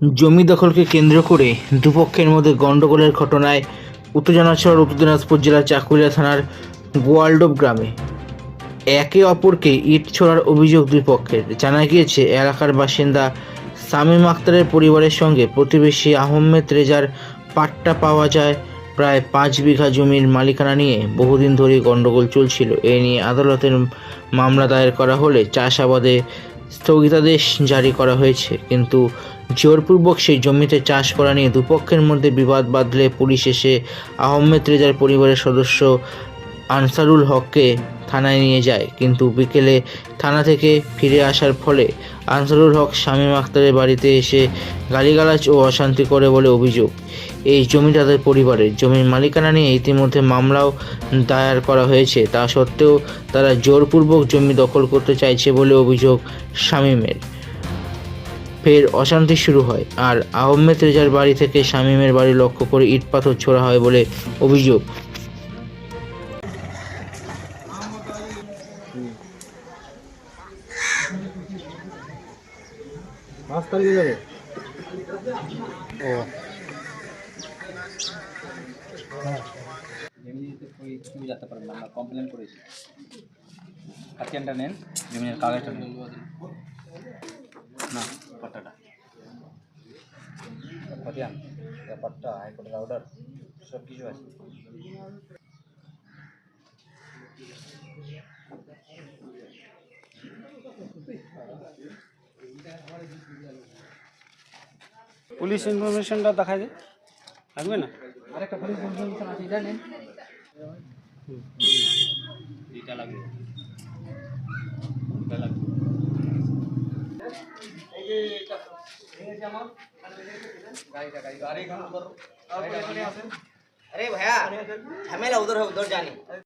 জমি দখলকে কেন্দ্র করে দুপক্ষের মধ্যে গণ্ডগোলের ঘটনায় উত্তেজনা ছড়ার উত্তর দিনাজপুর জেলার চাকুলিয়া থানার গোয়ালডোব গ্রামে। একে অপরকে ইট ছোড়ার অভিযোগ দুই পক্ষের। জানা গিয়েছে, এলাকার বাসিন্দা সামিম আক্তারের পরিবারের সঙ্গে প্রতিবেশী আহমেদ রেজার পাট্টা পাওয়া যায় প্রায় পাঁচ বিঘা জমির মালিকানা নিয়ে বহুদিন ধরেই গণ্ডগোল চলছিল। এ নিয়ে আদালতের মামলা দায়ের করা হলে চাষাবাদে স্থগিতাদেশ জারি করা হয়েছে। কিন্তু জোরপূর্বক সেই জমিতে চাষ করা নিয়ে দুপক্ষের মধ্যে বিবাদ বাঁধলে পুলিশ এসে আহমেদ রেজার পরিবারের সদস্য আনসারুল হককে থানায় নিয়ে যায়। কিন্তু বিকেলে থানা থেকে ফিরে আসার ফলে আনসারুল হক, শামীম আক্তারের বাড়িতে এসে গালিগালাজ ও অশান্তি করে বলে অভিযোগ। এই জমি তাদের পরিবারের। জমির মালিকানা নিয়ে ইতিমধ্যে মামলাও দায়ের করা হয়েছে। তা সত্ত্বেও তারা জোরপূর্বক জমি দখল করতে চাইছে বলে অভিযোগ শামীমের। ফের অশান্তি শুরু হয়। আর আহমেদ রেজার বাড়ি থেকে শামীমের বাড়ি লক্ষ্য করে ইট পাথর ছোড়া হয় বলে অভিযোগ। পাঁচ তারিখে যাবে? ও। কেউ যেতে পারবে না আমরা কমপ্লেন করেছি হাতিয়ানটা নেন জমির কাগজটা নেন না পাট্টাটা হাতিয়ান পাট্টা হাইকোর্টের অর্ডার সব কিছু আছে। পুলিশ ইনফরমেশনটা দেখা যায় থাকবে না আরেকটা পুলিশ ইনফরমেশন আছে এটা নেন এটা লাগবে এটা লাগবে अरे भैया झमेला उधर है उधर जाने